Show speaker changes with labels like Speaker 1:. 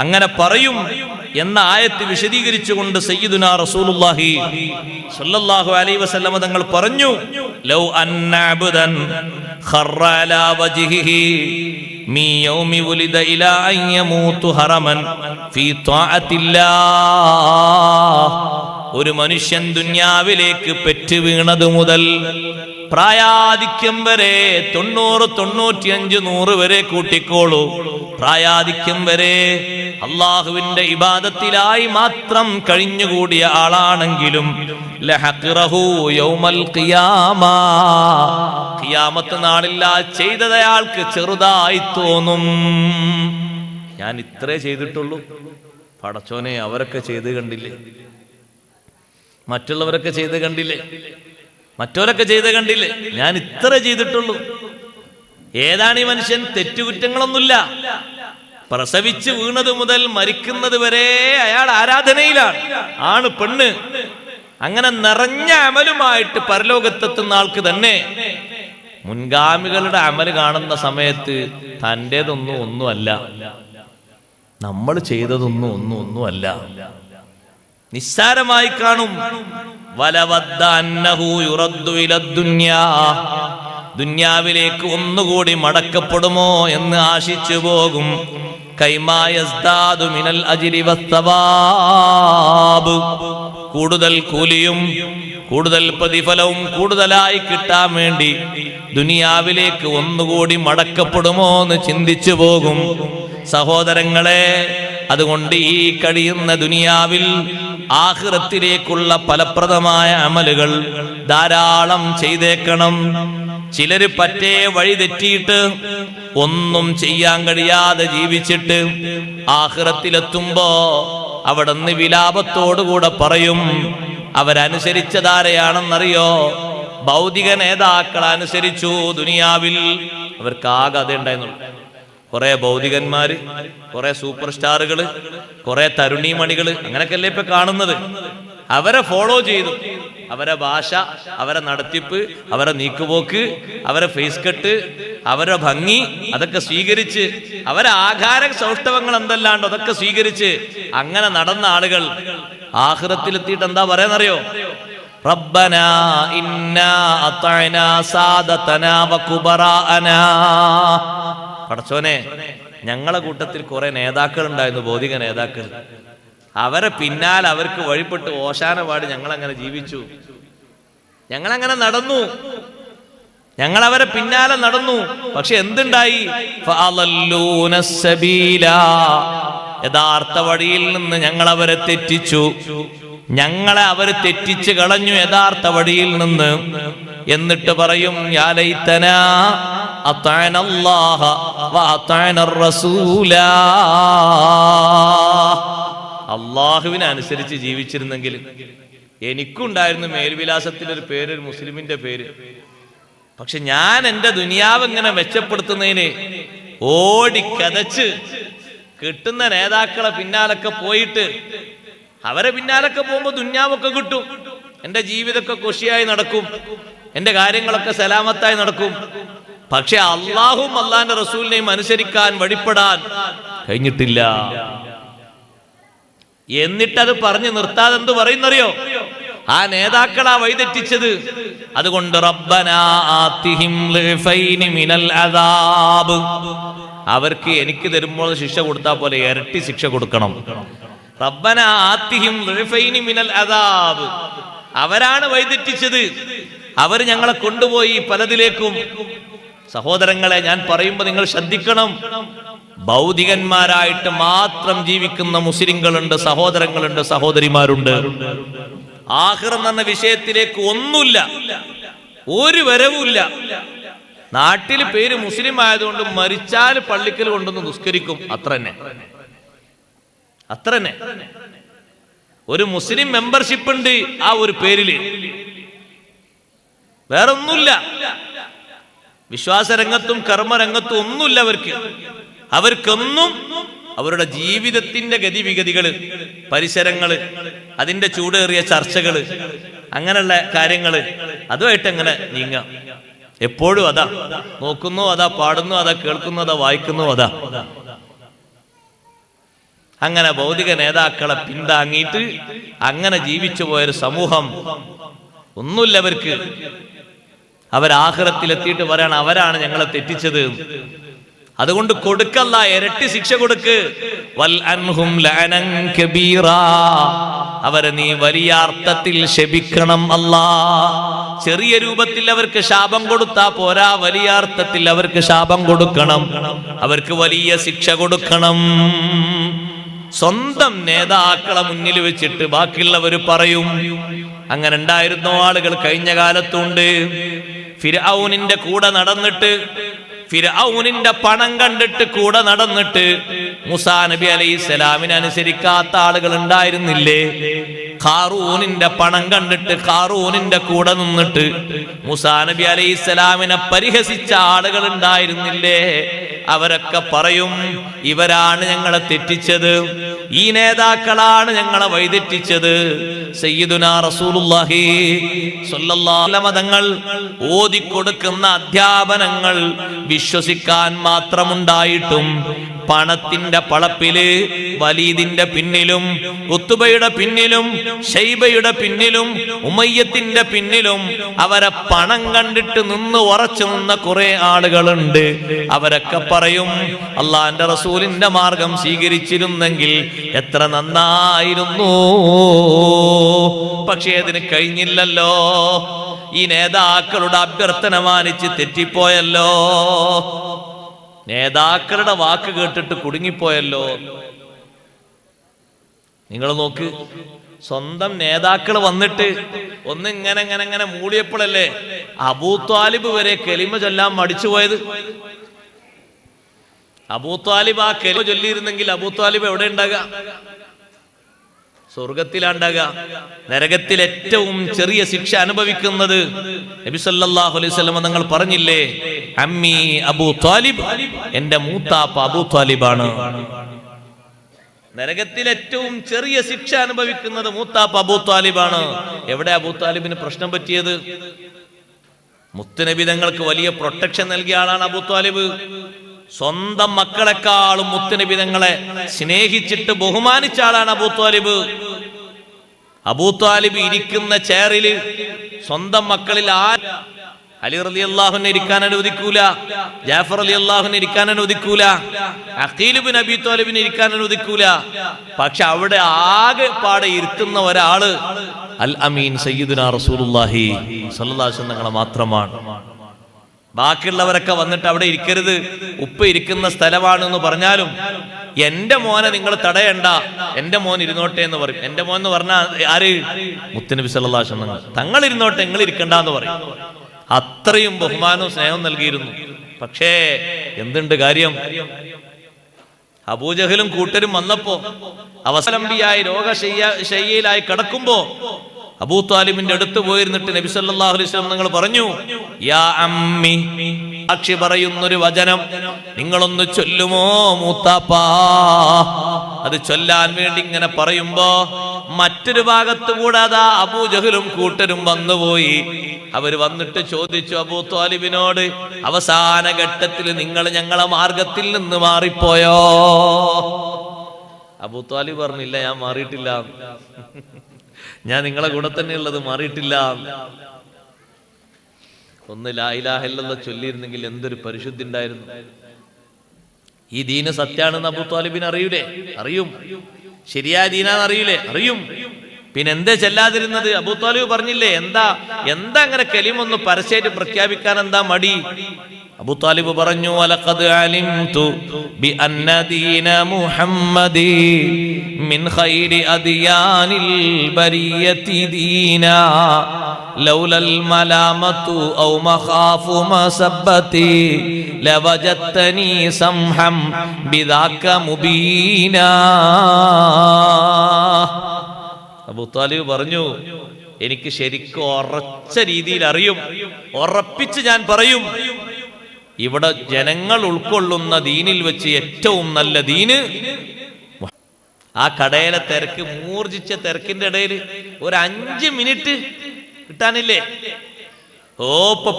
Speaker 1: അങ്ങനെ പറയും എന്ന ആയത്ത് വിശദീകരിച്ചുകൊണ്ട് റസൂലുള്ളാഹി അലൈഹി തങ്ങൾ പറഞ്ഞു ലൗ യൗമി ഉലിദ ഇലാ ഹറമൻ ഫീ ഒരു മനുഷ്യൻ ദുന്യാവിലേക്ക് പെറ്റു വീണതു മുതൽ പ്രായാധിക്യം വരെ തൊണ്ണൂറ് തൊണ്ണൂറ്റിയഞ്ച് നൂറ് വരെ കൂട്ടിക്കോളൂ. പ്രായാധിക്യം വരെ അള്ളാഹുവിന്റെ ഇബാദത്തിലായി മാത്രം കഴിഞ്ഞുകൂടിയ ആളാണെങ്കിലും. ഖിയാമത്ത് നാളിൽ ആ ചെയ്തത് അയാൾക്ക് ചെറുതായി തോന്നും. ഞാൻ ഇത്രേ ചെയ്തിട്ടുള്ളൂ. പടച്ചോനെ അവരൊക്കെ ചെയ്ത് കണ്ടില്ലേ? മറ്റുള്ളവരൊക്കെ ചെയ്ത് കണ്ടില്ലേ? മറ്റവരൊക്കെ ചെയ്ത് കണ്ടില്ലേ? ഞാൻ ഇത്ര ചെയ്തിട്ടുള്ളൂ. ഏതാണ് ഈ മനുഷ്യൻ? തെറ്റുകുറ്റങ്ങളൊന്നുമില്ല. പ്രസവിച്ച് വീണത് മുതൽ മരിക്കുന്നത് വരെ അയാൾ ആരാധനയിലാണ്. ആണ് പെണ്ണ്. അങ്ങനെ നിറഞ്ഞ അമലുമായിട്ട് പരലോകത്തെത്തുന്ന ആൾക്ക് തന്നെ മുൻഗാമികളുടെ അമൽ കാണുന്ന സമയത്ത് തന്റെതൊന്നും ഒന്നുമല്ല. നമ്മൾ ചെയ്തതൊന്നും ഒന്നും ഒന്നുമല്ല. നിസ്സാരമായി കാണും. വലവദ്ദ അന്നഹു യുറദ്ദു ഇലദ്ദുന്യാ. ദുന്യാവിലേക്ക് ഒന്നുകൂടി മടക്കപ്പെടുമോ എന്ന് ആശിച്ചു പോകും മിനൽ അജിരി വസ്തവാബ്. കൂടുതൽ കൂലിയും കൂടുതൽ പ്രതിഫലവും കൂടുതലായി കിട്ടാൻ വേണ്ടി ദുനിയാവിലേക്ക് ഒന്നുകൂടി മടക്കപ്പെടുമോ എന്ന് ചിന്തിച്ചു പോകും സഹോദരങ്ങളെ അതുകൊണ്ട് ഈ കഴിയുന്ന ദുനിയാവിൽ ആഹ്റത്തിലേക്കുള്ള ഫലപ്രദമായ അമലുകൾ ധാരാളം ചെയ്തേക്കണം. ചിലര് പറ്റേ വഴി തെറ്റിയിട്ട് ഒന്നും ചെയ്യാൻ കഴിയാതെ ജീവിച്ചിട്ട് ആഹ്റത്തിലെത്തുമ്പോ അവിടെ നിന്ന് വിലാപത്തോടുകൂടെ പറയും അവരനുസരിച്ചതാരെയാണെന്നറിയോ? ഭൗതിക നേതാക്കൾ അനുസരിച്ചു ദുനിയാവിൽ അവർക്കാകെ അതേ ഉണ്ടായിരുന്നുള്ളൂ കുറെ ഭൗതികന്മാര് കുറെ സൂപ്പർ സ്റ്റാറുകൾ കുറെ തരുണീമണികൾ അങ്ങനെയൊക്കെയല്ലേ ഇപ്പൊ കാണുന്നത്? അവരെ ഫോളോ ചെയ്തു. അവരെ ഭാഷ അവരെ നടത്തിപ്പ് അവരെ നീക്കുപോക്ക് അവരെ ഫേസ് കട്ട് അവരെ ഭംഗി അതൊക്കെ സ്വീകരിച്ച് അവരെ ആഹാര സൗഷ്ഠവങ്ങൾ എന്തല്ലാണ്ടോ അതൊക്കെ സ്വീകരിച്ച് അങ്ങനെ നടന്ന ആളുകൾ ആഹ്റത്തിലെത്തിയിട്ട് എന്താ പറയാന്നറിയോ? റബ്ബന ഇന്നാ അത്തഅനാ സാദതനാ വകുബറാഅനാ പടച്ചോനെ ഞങ്ങളെ കൂട്ടത്തിൽ കുറെ നേതാക്കൾ ഉണ്ടായിരുന്നു ഭൗതിക നേതാക്കൾ. അവരെ പിന്നാലെ അവർക്ക് വഴിപ്പെട്ട് ഓശാന ഞങ്ങൾ അങ്ങനെ ജീവിച്ചു. ഞങ്ങളങ്ങനെ നടന്നു. ഞങ്ങൾ അവരെ പിന്നാലെ നടന്നു. പക്ഷെ എന്തുണ്ടായി. യഥാർത്ഥ വഴിയിൽ നിന്ന് ഞങ്ങൾ അവരെ തെറ്റിച്ചു. ഞങ്ങളെ അവർ തെറ്റിച്ചു കളഞ്ഞു യഥാർത്ഥ വഴിയിൽ നിന്ന്. എന്നിട്ട് പറയും യാ റസൂലാ അള്ളാഹുവിനെ അനുസരിച്ച് ജീവിച്ചിരുന്നെങ്കിൽ എനിക്കുണ്ടായിരുന്നു മേൽവിലാസത്തിൽ ഒരു പേര് ഒരു മുസ്ലിമിന്റെ പേര്. പക്ഷെ ഞാൻ എന്റെ ദുനിയാവ് ഇങ്ങനെ മെച്ചപ്പെടുത്തുന്നതിന് ഓടിക്കതച്ച് കതച്ച് കിട്ടുന്ന നേതാക്കളെ പിന്നാലൊക്കെ പോയിട്ട് അവരെ പിന്നാലൊക്കെ പോകുമ്പോ ദുന്യാവൊക്കെ കിട്ടും. എന്റെ ജീവിതമൊക്കെ കുഷിയായി നടക്കും. എന്റെ കാര്യങ്ങളൊക്കെ സലാമത്തായി നടക്കും. പക്ഷെ അള്ളാഹും അള്ളാന്റെ റസൂലിനെയും അനുസരിക്കാൻ വഴിപ്പെടാൻ കഴിഞ്ഞിട്ടില്ല. എന്നിട്ടത് പറഞ്ഞു നിർത്താതെ എന്ത് പറയുന്നറിയോ? ആ നേതാക്കളാ വഴിതെറ്റിച്ചത്. അതുകൊണ്ട്. അവർക്ക് എനിക്ക് തരുമ്പോൾ ശിക്ഷ കൊടുത്താൽ പോലെ ഇരട്ടി ശിക്ഷ കൊടുക്കണം. റബ്ബന ആത്തിഹിം മിനൽ അദാബ്. അവരാണ് വഴിതെറ്റിച്ചത്. അവർ ഞങ്ങളെ കൊണ്ടുപോയി പലതിലേക്കും സഹോദരങ്ങളെ ഞാൻ പറയുമ്പോൾ നിങ്ങൾ ശ്രദ്ധിക്കണം. ഭൗതികന്മാരായിട്ട് മാത്രം ജീവിക്കുന്ന മുസ്ലിങ്ങളുണ്ട് സഹോദരങ്ങളുണ്ട് സഹോദരിമാരുണ്ട്. ആഹ്റം എന്ന വിഷയത്തിലേക്ക് ഒന്നുമില്ല. ഒരു വരവുമില്ല. നാട്ടിൽ പേര് മുസ്ലിം ആയതുകൊണ്ട് മരിച്ചാൽ പള്ളിക്കൽ കൊണ്ടൊന്ന് നിസ്കരിക്കും. അത്ര തന്നെ. അത്ര തന്നെ. ഒരു മുസ്ലിം മെമ്പർഷിപ്പ് ഉണ്ട് ആ ഒരു പേരിൽ. വേറെ ഒന്നുമില്ല വിശ്വാസരംഗത്തും കർമ്മരംഗത്തും ഒന്നുമില്ല അവർക്ക്. അവർക്കൊന്നും അവരുടെ ജീവിതത്തിന്റെ ഗതിവിഗതികൾ പരിസരങ്ങൾ അതിന്റെ ചൂടേറിയ ചർച്ചകൾ അങ്ങനെയുള്ള കാര്യങ്ങൾ അതുമായിട്ട് എങ്ങനെ നീങ്ങാം. എപ്പോഴും അതാ. നോക്കുന്നു അതാ പാടുന്നു അതാ കേൾക്കുന്നു അതാ വായിക്കുന്നു അതാ. അങ്ങനെ ഭൗതിക നേതാക്കളെ പിന്താങ്ങിയിട്ട് അങ്ങനെ ജീവിച്ചു പോയൊരു സമൂഹം ഒന്നുമില്ല അവർക്ക്. അവരാഹ്റത്തിലെത്തിയിട്ട് പറയാണ് അവരാണ് ഞങ്ങളെ തെറ്റിച്ചത്. അതുകൊണ്ട് കൊടുക്കല്ല ഇരട്ടി ശിക്ഷ കൊടുക്ക്. വൽ അൻഹും ലഅനൻ. അവരെ നീ വലിയ അർത്ഥത്തിൽ ശപിക്കണം അല്ലാ. ചെറിയ രൂപത്തിൽ അവർക്ക് ശാപം കൊടുത്താ പോരാ വലിയ അർത്ഥത്തിൽ അവർക്ക് ശാപം കൊടുക്കണം. അവർക്ക് വലിയ ശിക്ഷ കൊടുക്കണം. സ്വന്തം നേതാക്കളെ മുന്നിൽ വെച്ചിട്ട് ബാക്കിയുള്ളവർ പറയും അങ്ങനെ ഉണ്ടായിരുന്ന ആളുകൾ? കഴിഞ്ഞ കാലത്തുണ്ട്. ഫിരൗനിന്റെ കൂടെ നടന്നിട്ട് ഫിരൗനിന്റെ പണം കണ്ടിട്ട് കൂടെ നടന്നിട്ട് മുസാ നബി അലൈഹി സ്വലാമിനനുസരിക്കാത്ത ആളുകൾ ഉണ്ടായിരുന്നില്ലേ? ഖാറൂനിന്റെ പണം കണ്ടിട്ട് ഖാറൂനിന്റെ കൂടെ നിന്നിട്ട് മുസാ നബി അലൈഹി സ്വലാമിനെ പരിഹസിച്ച ആളുകൾ ഉണ്ടായിരുന്നില്ലേ? അവരൊക്കെ പറയും ഇവരാണ് ഞങ്ങളെ തെറ്റിച്ചത്. ഈ നേതാക്കളാണ് ഞങ്ങളെ വൈതെറ്റിച്ചത് സയ്യിദുനാ റസൂലുള്ളാഹി സ്വല്ലല്ലാഹു മതങ്ങൾ ഓതിക്കൊടുക്കുന്ന അധ്യാപനങ്ങൾ വിശ്വസിക്കാൻ മാത്രമുണ്ടായിട്ടും പണത്തിന്റെ പളപ്പിൽ വലീദിന്റെ പിന്നിലും ഒത്തുബയുടെ പിന്നിലും ഷൈബയുടെ പിന്നിലും ഉമയ്യത്തിന്റെ പിന്നിലും അവരെ പണം കണ്ടിട്ട് നിന്ന് ഉറച്ചു നിന്ന കുറെ ആളുകളുണ്ട്. അവരൊക്കെ പറയും അള്ളാന്റെ റസൂലിന്റെ മാർഗം സ്വീകരിച്ചിരുന്നെങ്കിൽ എത്ര നന്നായിരുന്നു. പക്ഷേ അതിന് കഴിഞ്ഞില്ലല്ലോ. ഈ നേതാക്കളുടെ അഭ്യർത്ഥന മാനിച്ച് തെറ്റിപ്പോയല്ലോ. നേതാക്കളുടെ വാക്ക് കേട്ടിട്ട് കുടുങ്ങിപ്പോയല്ലോ. നിങ്ങൾ നോക്ക് സ്വന്തം നേതാക്കൾ വന്നിട്ട് ഒന്ന് ഇങ്ങനെ ഇങ്ങനെ ഇങ്ങനെ മൂടിയപ്പോഴല്ലേ അബൂ ത്വാലിബ് വരെ കെലിമ ചൊല്ലാൻ മടിച്ചുപോയത് അബൂ ത്വാലിബ് ആ കെലിമ ചൊല്ലിയിരുന്നെങ്കിൽ അബൂത്വാലിബ് എവിടെ ഉണ്ടാകുക? സ്വർഗത്തിലാണ്ടാക നരകത്തിൽ ഏറ്റവും ചെറിയ ശിക്ഷ അനുഭവിക്കുന്നത് നബി സല്ലല്ലാഹു അലൈഹി വസല്ലം തങ്ങൾ പറഞ്ഞില്ലേ അമ്മി അബൂ ത്വാലിബ് എന്റെ മൂത്താപ്പ അബൂ ത്വാലിബാണ് നരകത്തിൽ ഏറ്റവും ചെറിയ ശിക്ഷ അനുഭവിക്കുന്നത് മൂത്താപ്പ അബൂ താലിബാണ്. എവിടെ അബൂ താലിബിന് പ്രശ്നം പറ്റിയത്? മുത്തുനബി തങ്ങൾക്ക് വലിയ പ്രൊട്ടക്ഷൻ നൽകിയ ആളാണ് അബൂ താലിബ്. സ്വന്തം മക്കളെക്കാളും മുത്തുനബി തങ്ങളെ സ്നേഹിച്ചിട്ട് ബഹുമാനിച്ച ആളാണ് അബൂ താലിബ്. അബൂ താലിബ് ഇരിക്കുന്ന ചെയറിൽ സ്വന്തം മക്കളിൽ ആ അലി റലി അള്ളാഹുനെ ഇരിക്കാൻ അനുവദിക്കൂല ജാഫർ അലി അള്ളാഹുനെ ഇരിക്കാൻ അനുവദിക്കൂല അഖീലുബിൻ അബി ത്വാലിബിന് ഇരിക്കാൻ അനുവദിക്കൂല. പക്ഷെ അവിടെ ആകെ പാടെ ഇരുത്തുന്ന ഒരാൾ അൽ അമീൻ സയ്യിദുന അലൈഹി വസല്ലം തങ്ങളെ മാത്രമാണ്. ബാക്കിയുള്ളവരൊക്കെ വന്നിട്ട് അവിടെ ഇരിക്കരുത് ഉപ്പ് ഇരിക്കുന്ന സ്ഥലമാണെന്ന് പറഞ്ഞാലും എന്റെ മോനെ നിങ്ങൾ തടയണ്ട എന്റെ മോൻ ഇരുന്നോട്ടെ എന്ന് പറയും. എന്റെ മോൻ എന്ന് പറഞ്ഞാൽ ആര്? മുത്തനബി അലൈഹി തങ്ങൾ. ഇരുന്നോട്ടെ നിങ്ങൾ ഇരിക്കണ്ട എന്ന് പറയും. അത്രയും ബഹുമാനവും സ്നേഹവും നൽകിയിരുന്നു. പക്ഷേ എന്തുണ്ട് കാര്യം? അബൂജഹലും കൂട്ടരും വന്നപ്പോ അവസരംബിയായി രോഗശയ്യയിലായി കിടക്കുമ്പോ അബൂ താലിബിന്റെ അടുത്ത് പോയിരുന്നിട്ട് നബി സല്ലല്ലാഹു അലൈഹി നിങ്ങൾ പറഞ്ഞു യാ അമ്മി സാക്ഷി പറയുന്നൊരു വചനം നിങ്ങളൊന്ന് ചൊല്ലുമോ മൂത്താപ്പാ? അത് ചൊല്ലാൻ വേണ്ടി ഇങ്ങനെ പറയുമ്പോ മറ്റൊരു ഭാഗത്ത് കൂടാതാ അതാ അബൂജഹലും കൂട്ടരും വന്നുപോയി. അവർ വന്നിട്ട് ചോദിച്ചു അബൂ താലിബിനോട് അവസാന ഘട്ടത്തിൽ നിങ്ങൾ ഞങ്ങളെ മാർഗത്തിൽ നിന്ന് മാറിപ്പോയോ? അബൂ താലിബ് പറഞ്ഞില്ല ഞാൻ മാറിയിട്ടില്ല. ഞാൻ നിങ്ങളെ കൂടെ തന്നെ ഉള്ളത് മാറിയിട്ടില്ല. ഒന്ന് ലായിലാഹല്ല ചൊല്ലിയിരുന്നെങ്കിൽ എന്തൊരു പരിശുദ്ധി ഉണ്ടായിരുന്നു. ഈ ദീന സത്യാണെന്ന് അബൂ താലിബിന് അറിയൂലേ? അറിയും. ശരിയായ ദീനാന്ന് അറിയൂലേ? അറിയും. പിന്നെ എന്താ ചെല്ലാതിരുന്നത് അബൂത്താലിബ് പറഞ്ഞില്ലേ എന്താ എന്താ അങ്ങനെ കലിമൊന്ന് പരസ്യമായിട്ട് പ്രഖ്യാപിക്കാൻ എന്താ മടി? അബൂത്താലിബ് പറഞ്ഞു അലഖദ് അലിംതു ബി മുഹമ്മദി മിൻ ഖൈരി അദിയാനിൽ ലൗലൽ മലാമതു ഔ മഖാഫു സംഹം ബിദാക മുബീനാ. അബൂ താലിബ് പറഞ്ഞു എനിക്ക് ശരിക്കും ഉറച്ച രീതിയിൽ അറിയും. ഉറപ്പിച്ച് ഞാൻ പറയും. ഇവിടെ ജനങ്ങൾ ഉൾക്കൊള്ളുന്ന ദീനിൽ വെച്ച് ഏറ്റവും നല്ല ദീന് ആ കടയിലെ തിരക്ക് മൂർജിച്ച തിരക്കിന്റെ ഇടയിൽ ഒരു അഞ്ച് മിനിറ്റ് കിട്ടാനില്ലേ? ഓ ഇപ്പൊ